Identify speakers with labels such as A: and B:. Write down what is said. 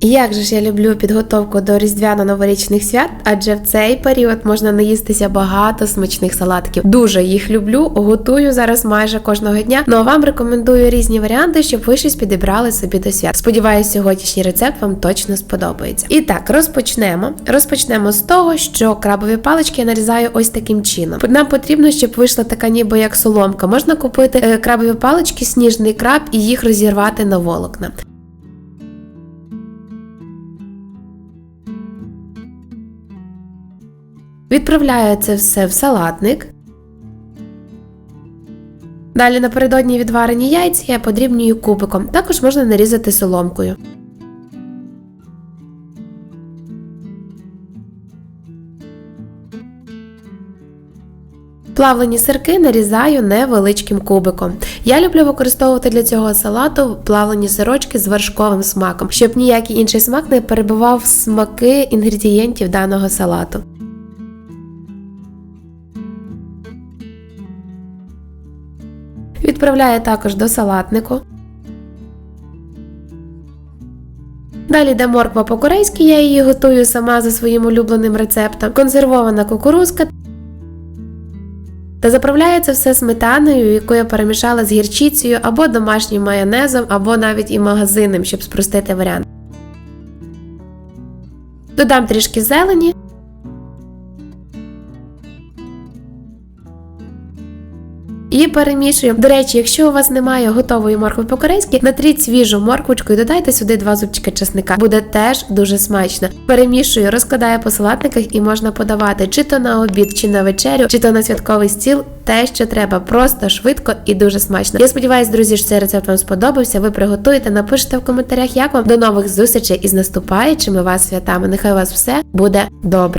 A: Як же ж я люблю підготовку до різдвяно-новорічних свят, адже в цей період можна наїстися багато смачних салатків. Дуже їх люблю, готую зараз майже кожного дня. Ну а вам рекомендую різні варіанти, щоб ви щось підібрали собі до свят. Сподіваюсь, сьогоднішній рецепт вам точно сподобається. І так, розпочнемо. Розпочнемо з того, що крабові палички я нарізаю ось таким чином. Нам потрібно, щоб вийшла така ніби як соломка. Можна купити е, крабові палички, сніжний краб і їх розірвати на волокна. Відправляю це все в салатник. Далі напередодні відварені яйця я подрібнюю кубиком. Також можна нарізати соломкою. Плавлені сирки нарізаю невеличким кубиком. Я люблю використовувати для цього салату плавлені сирочки з вершковим смаком, щоб ніякий інший смак не перебивав смаки інгредієнтів даного салату. Відправляю також до салатнику. Далі йде морква по-корейськи, я її готую сама за своїм улюбленим рецептом. Консервована кукурузка. Та заправляю це все сметаною, яку я перемішала з гірчицею або домашнім майонезом, або навіть і магазинним, щоб спростити варіант. Додам трішки зелені. І перемішую. До речі, якщо у вас немає готової моркви по-корейськи, натріть свіжу морквочку і додайте сюди два зубчики чесника. Буде теж дуже смачно. Перемішую, розкладаю по салатниках і можна подавати чи то на обід, чи на вечерю, чи то на святковий стіл. Те, що треба, просто швидко і дуже смачно. Я сподіваюся, друзі, що цей рецепт вам сподобався. Ви приготуєте, напишите в коментарях, як вам до нових зустрічей із наступаючими вас святами. Нехай у вас все буде добре.